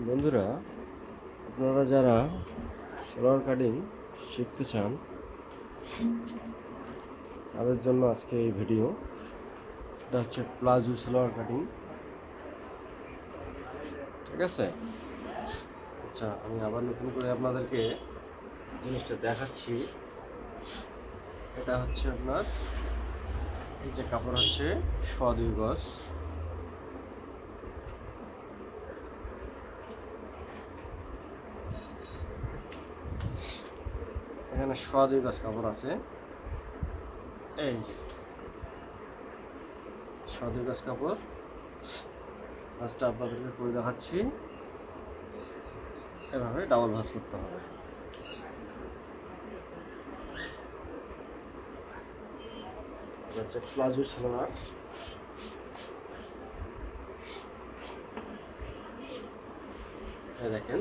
বন্ধুরা, আপনারা যারা সোলার কাটিং শিখতে চান, তাদের জন্য আজকে এই ভিডিও। এটা হচ্ছে প্লাজো সালোয়ার কাটিং। ঠিক আছে? আচ্ছা আমি আবার নতুন করে আপনাদেরকে জিনিসটা দেখাচ্ছি। এটা হচ্ছে আপনার, এই যে কাপড় হচ্ছে সোয়া দুই এখানে সোয়া দুই গজ কাপড় আছে। এই যে। সোয়া দুই গজ কাপড়। ফার্স্টটা আপনাদেরকে করে দেখাচ্ছি। এভাবে ডাবল ভাঁজ করতে হবে। প্লাজো সালোয়ার দেখেন।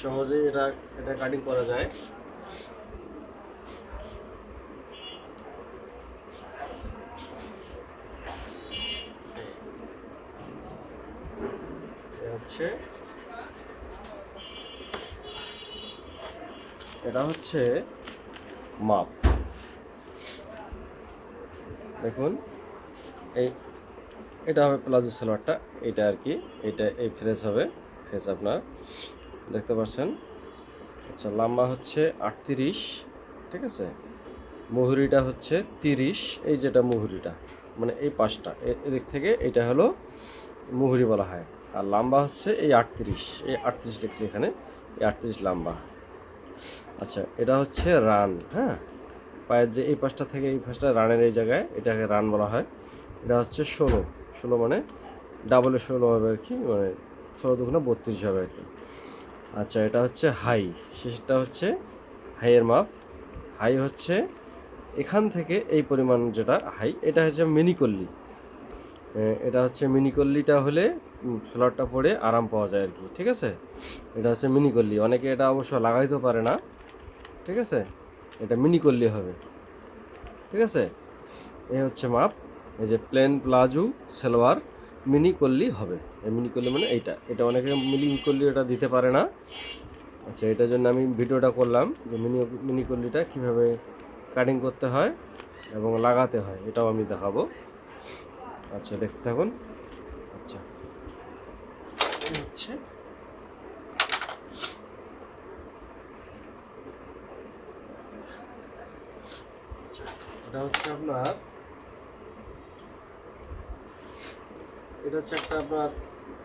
সহজেই এটা এটা কাটিং করা যায়। হচ্ছে, এটা হচ্ছে মাপ। দেখুন, এই, এটা হবে প্লাজো সালোয়ারটা এটা আর কি এটা এই ফ্রেস হবে ফেস আপনার। দেখতে পাচ্ছেন। আচ্ছা লম্বা হচ্ছে আটত্রিশ, ঠিক আছে? মুহুরিটা হচ্ছে তিরিশ, এই যেটা মুহুরিটা মানে এই পাঁচটা এ- এদিক থেকে এটা হলো মুহুরি বলা হয়। আর লম্বা হচ্ছে এই আটত্রিশ এই আটত্রিশ লিখছি এখানে, এই আটত্রিশ লম্বা। আচ্ছা এটা হচ্ছে রান হ্যাঁ? পায়ের যে এই পাশটা থেকে এই পাশটা রানের এই জায়গায়, এটাকে রান বলা হয়। এটা হচ্ছে ষোলো ষোলো মানে ডাবলে ষোলো হবে আর কি মানে ষোলো দুগুণে বত্রিশ হবে আর কি। আচ্ছা এটা হচ্ছে হাই। শেষটা হচ্ছে হাইয়ের মাপ। হাই হচ্ছে এখান থেকে এই পরিমাণ যেটা হাই, এটা হচ্ছে মিনিকল্লি এটা হচ্ছে মিনিকল্লিটা হলে ফ্লোরটা পরে আরাম পাওয়া যায় আর কি, ঠিক আছে? এটা হচ্ছে মিনিকল্লি অনেকে এটা অবশ্য লাগাইতে পারে না, ঠিক আছে? এটা মিনিকল্লি হবে, ঠিক আছে? এ হচ্ছে মাপ। এই যে প্লেন প্লাজো সালোয়ার মিনি করলি হবে। এই মিনি করলি মানে এইটা, এটা অনেকে মিনি করলি এটা দিতে পারে না। আচ্ছা এটার জন্য আমি ভিডিওটা করলাম যে মিনি মিনি করলিটা কীভাবে কাটিং করতে হয় এবং লাগাতে হয়, এটাও আমি দেখাবো। আচ্ছা দেখতে থাকুন। আচ্ছা। আচ্ছা এটা হচ্ছে আপনার, এটা হচ্ছে একটা আপনার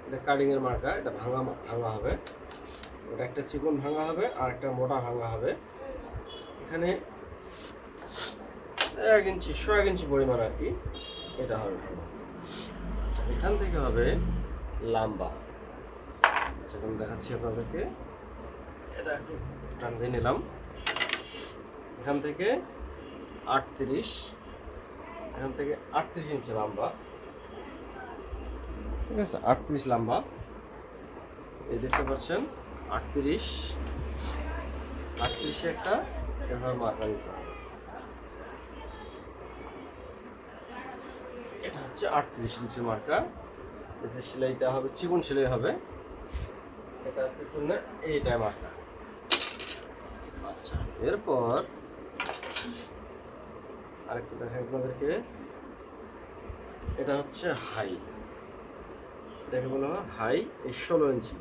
এটা কাটিং এর মার্কা এটা ভাঙা ভাঙা হবে। এটা একটা চিকন ভাঙা হবে, আর একটা মোটা ভাঙা হবে। এখানে এক ইঞ্চি শো এক ইঞ্চি পরিমাণ আর কি এটা হবে। আচ্ছা এখান থেকে হবে লাম্বা। আচ্ছা এখন দেখাচ্ছি আপনাদেরকে। এটা একটু টান দিয়ে নিলাম। এখান থেকে আটত্রিশ, এখান থেকে আটত্রিশ ইঞ্চি লম্বা। ঠিক আছে, আটত্রিশ লম্বা। এই দেখতে পাচ্ছেন, আটত্রিশ। আটত্রিশে একটা এভাবে মার্কা নিতে হবে। এটা হচ্ছে আটত্রিশ ইঞ্চি মার্কা। যে সেলাইটা হবে, চিকন সেলাই হবে। এটা না এইটাই মার্কা। আচ্ছা এরপর আরেকটা দেখাই আপনাদেরকে। এটা হচ্ছে হাই। এটাকে বলা হয় হাই, এই ষোলো ইঞ্চি।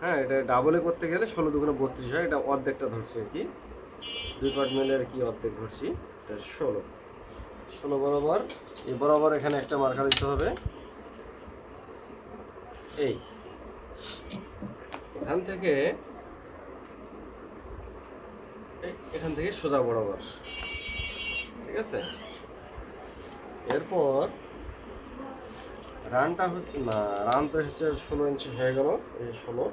হ্যাঁ এটা ডাবলে করতে গেলে ষোলো দুগুণে বত্রিশ হয়, এটা অর্ধেকটা ধরছি আর কি। দুই পার্ট মিলে আর কি অর্ধেক ধরছি, এটা ষোলো। ষোলো বরাবর, এই বরাবর এখানে একটা মার্কা দিতে হবে। এই। এখান থেকে এখান থেকে সোজা বরাবর। ঠিক আছে? এরপর রানটা হচ্ছে না রান তো হচ্ছে ষোলো ইঞ্চি হয়ে গেল, এই ষোলো।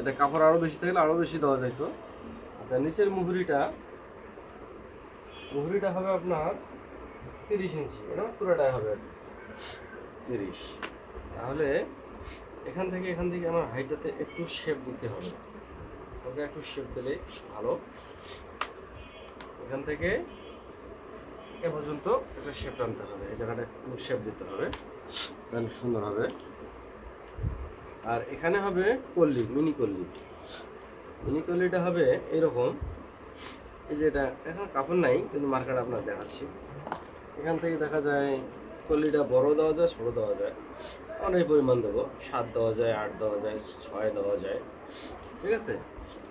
এটা কাপড় আরও বেশি থাকলে আরও বেশি দেওয়া যাইতো। আচ্ছা নিচের মুহুরিটা মুহুরিটা হবে আপনার তিরিশ ইঞ্চি এটা পুরোটাই হবে আর। তিরিশ। তাহলে এখান থেকে এখান থেকে আমার হাইটটাতে একটু শেপ দিতে হবে। ওকে, একটু শেপ দিলে ভালো। এখান থেকে এ পর্যন্ত একটা শেপ টানতে হবে। এই জায়গাটা শেপ দিতে হবে, তাহলে সুন্দর হবে। আর এখানে হবে কল্লি, মিনি কল্লি। মিনি কল্লিটা হবে এরকম। এই যে এটা, এখন কাপড় নাই, কিন্তু মার্কেট আপনার দেখাচ্ছি। এখান থেকে দেখা যায় কল্লিটা বড় দেওয়া যায়, ছোটো দেওয়া যায়। অনেক পরিমাণ দেবো। সাত দেওয়া যায়, আট দেওয়া যায়, ছয় দেওয়া যায়। ঠিক আছে?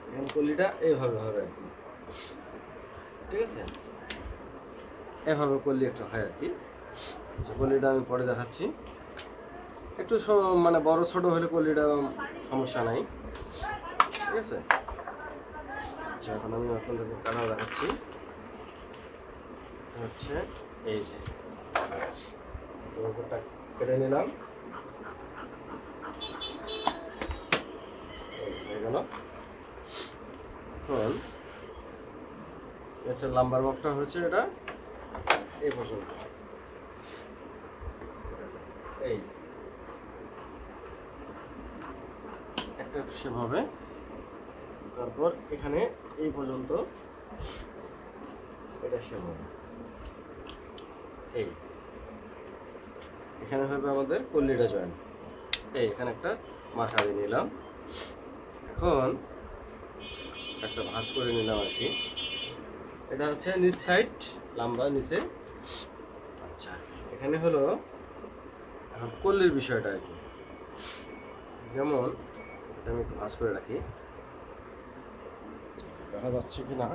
এখন কল্লিটা এইভাবে হবে আর কি। ঠিক আছে? এভাবে করলে একটা হয় আর কি। আচ্ছা কলিটা আমি পরে দেখাচ্ছি। একটু মানে বড় ছোট হলে কলিটা সমস্যা নাই। ঠিক আছে? আচ্ছা এখন আমি আপনাদেরকে কালার দেখাচ্ছি। হচ্ছে এই যে। কেটে নিলাম। হয়ে গেল। এখন এসে লাম্বার বকটা হচ্ছে এটা। এই পর্যন্ত এই। একটা সেভাবে। তারপর এখানে এই পর্যন্ত। এটা শেপ হবে এই। এখানে হবে আমাদের কল্লিটা জয়েন এই, এখানে একটা মাথা দিয়ে নিলাম। এখন একটা ভাঁজ করে নিলাম আর কি। এটা হচ্ছে নিচ সাইড লাম্বা নিচে। আচ্ছা এখানে হলো কল্লির বিষয়টা আর কি। যেমন এটা আমি একটু ভাঁজ করে রাখি। দেখা যাচ্ছে কি না?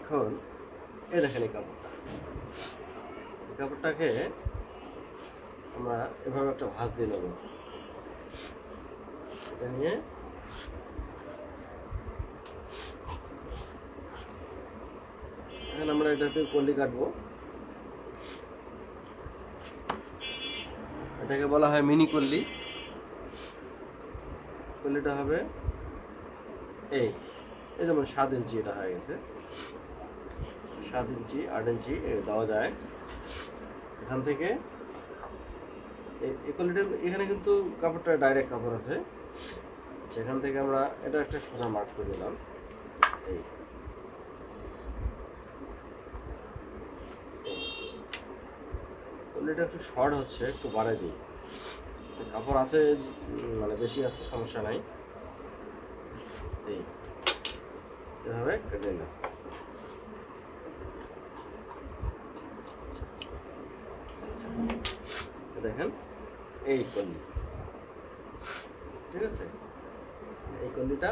এখন এই দেখেন এই কাপড়টা। এই কাপড়টাকে আমরা এভাবে একটা ভাঁজ দিয়ে নেব। এটা নিয়ে এখন আমরা এটাতে কলি কাটবো। এটাকে বলা হয় মিনি কল্লি। কল্লিটা হবে এই এই যেমন সাত ইঞ্চি এটা হয়ে গেছে। সাত ইঞ্চি, আট ইঞ্চি দেওয়া যায়। এখান থেকে এই কোয়ালিটির এখানে কিন্তু কাপড়টা ডাইরেক্ট কাপড় আছে। সেখান থেকে আমরা এটা একটা সোজা মার্ক করে দিলাম এই। কোয়ালিটা একটু শর্ট হচ্ছে, একটু বাড়াই দিই। কাপড় আছে মানে বেশি আছে, সমস্যা নাই। এই। এভাবে কেটে নিলাম। আচ্ছা। দেখেন। এই কল্লি ঠিক আছে? এই কল্লিটা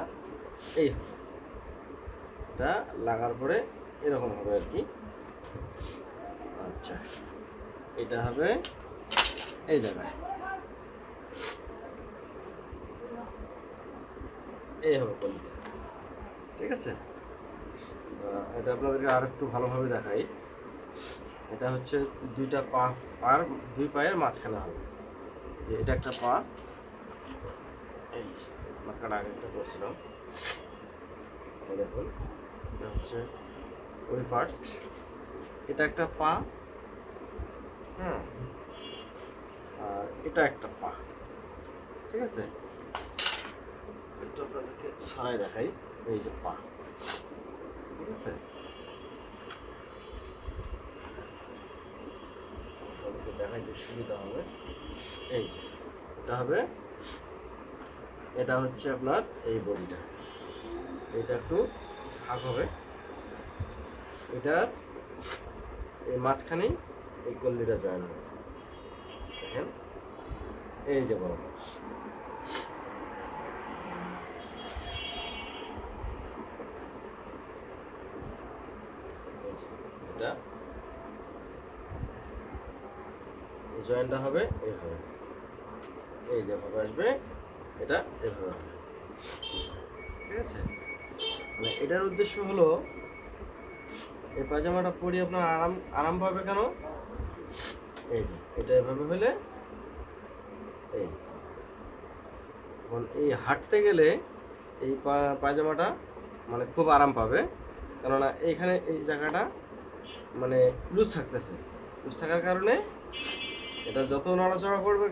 এই এটা লাগার পরে এরকম হবে আর কি। আচ্ছা। এটা হবে এই জায়গায়। এই হবে কল্লিটা ঠিক আছে? এটা আপনাদেরকে আর একটু ভালোভাবে দেখাই। এটা হচ্ছে দুইটা পা পার দুই পায়ের মাঝখানে হবে। যে এটা একটা পা। এই মার্কাটা আগে একটা করছিলাম। দেখুন, এটা হচ্ছে ওই পার্ট এটা একটা পা। হ্যাঁ আর এটা একটা পা। ঠিক আছে? একটু আপনাদেরকে ছড়াই দেখাই, এই যে পা। ঠিক আছে আপনাদেরকে দেখাইতে সুবিধা হবে। এই যে, এটা হবে, এটা হচ্ছে আপনার এই বডিটা। এটা একটু ভাগ হবে। এটার এই মাঝখানেই এই কল্লিটা জয়েন হবে। দেখেন? এই যে বড় এই যে, এটা এই জয়েন্টটা হবে এইভাবে এই যেভাবে আসবে, এটা এভাবে হবে। ঠিক আছে? মানে এটার উদ্দেশ্য হলো, এই পায়জামাটা পরি আপনার আরাম আরাম পাবে কেন? এই যে, এটা এভাবে হলে, এই। এই হাঁটতে গেলে এই পায়জামাটা মানে খুব আরাম পাবে। কেননা এইখানে এই জায়গাটা মানে লুজ থাকতেছে। লুজ থাকার কারণে এটা যত নড়াচড়া করবে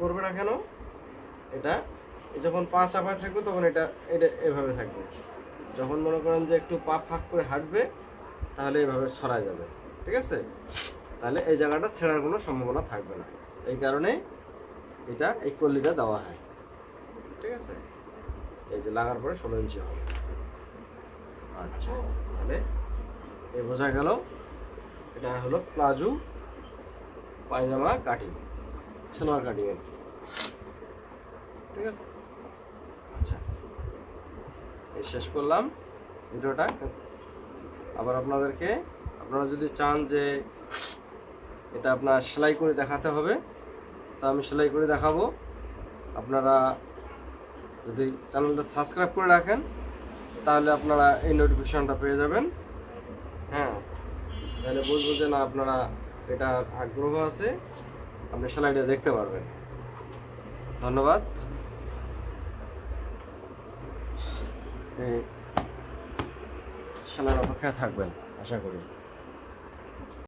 করবে না কেন, এটা যখন পা চাপায় থাকবে তখন এটা এটা এভাবে থাকবে। যখন মনে করেন যে একটু পা ফাঁক করে হাঁটবে, তাহলে এভাবে ছড়ায় যাবে, ঠিক আছে? তাহলে এই জায়গাটা ছেঁড়ার কোনো সম্ভাবনা থাকবে না। এই কারণে এটা এই কল্লিটা দেওয়া হয়, ঠিক আছে? এই যে লাগার পরে ষোলো ইঞ্চি হবে। আচ্ছা তাহলে এ বোঝা গেল, এটা হলো palazzo pyjama cutting salwar cutting আর কি ঠিক আছে? আচ্ছা। এই শেষ করলাম ভিডিওটা। আবার আপনাদেরকে, আপনারা যদি চান যে এটা আপনার সেলাই করে দেখাতে হবে, তা আমি সেলাই করে দেখাবো। আপনারা যদি চ্যানেলটা সাবস্ক্রাইব করে রাখেন, তাহলে আপনারা এই নোটিফিকেশনটা পেয়ে যাবেন। হ্যাঁ? তাহলে বুঝব যে না, আপনারা এটা আগ্রহ আছে আপনি সেলাইটা দেখতে পারবেন। ধন্যবাদ। সেলার অপেক্ষায় থাকবেন আশা করি।